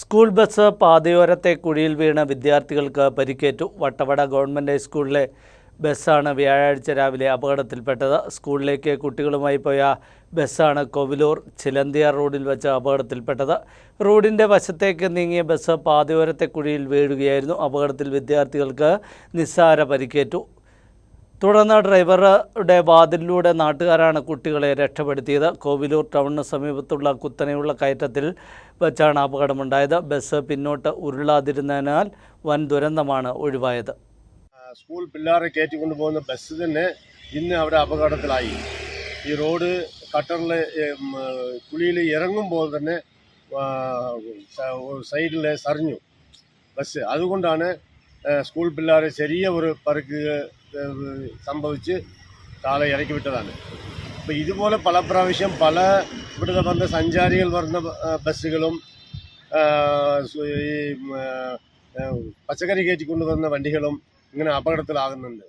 School bus പാതയോരത്തെ കുഴിയിൽ വീണ വിദ്യാർത്ഥികൾക്ക് പരിക്കേറ്റു. വട്ടവട ഗവൺമെന്റ് ഹൈസ്കൂളിലെ ബസ്സാണ് വ്യാഴാഴ്ച രാവിലെ അപകടത്തിൽപ്പെട്ടത്. സ്കൂളിലേക്ക് കുട്ടികളുമായി പോയ ബസ്സാണ് കൊവിലൂർ ചിലന്തിയാർ റോഡിൽ വെച്ച് അപകടത്തിൽപ്പെട്ടത്. റോഡിന്റെ വശത്തേക്ക് നീങ്ങിയ ബസ് പാതയോരത്തെ കുഴിയിൽ വീഴുകയായിരുന്നു. അപകടത്തിൽ വിദ്യാർത്ഥികൾക്ക് നിസ്സാര പരിക്കേറ്റു. തുടർന്ന് ഡ്രൈവറുടെ വാതിലിലൂടെ നാട്ടുകാരാണ് കുട്ടികളെ രക്ഷപ്പെടുത്തിയത്. കോവിലൂർ ടൗണിന് സമീപത്തുള്ള കുത്തനെയുള്ള കയറ്റത്തിൽ വെച്ചാണ് അപകടമുണ്ടായത്. ബസ് പിന്നോട്ട് ഉരുളാതിരുന്നതിനാൽ വൻ ദുരന്തമാണ് ഒഴിവായത്. സ്കൂൾ പിള്ളേരെ കയറ്റി കൊണ്ടുപോകുന്ന ബസ് തന്നെ ഇന്ന് അവിടെ അപകടത്തിലായി. ഈ റോഡ് കട്ടറിൽ കുഴിയിൽ ഇറങ്ങുമ്പോൾ തന്നെ സൈഡിൽ സറിഞ്ഞു ബസ്. അതുകൊണ്ടാണ് സ്കൂൾ പിള്ളേരെ ചെറിയ ഒരു പരുക്ക് സംഭവിച്ച് താഴെ ഇറക്കി വിട്ടതാണ്. അപ്പോൾ ഇതുപോലെ പല പ്രാവശ്യം പല ഇവിടുത്തെ വന്ന സഞ്ചാരികൾ വരുന്ന ബസ്സുകളും ഈ പച്ചക്കറി കയറ്റി കൊണ്ടുവരുന്ന വണ്ടികളും ഇങ്ങനെ അപകടത്തിലാകുന്നുണ്ട്.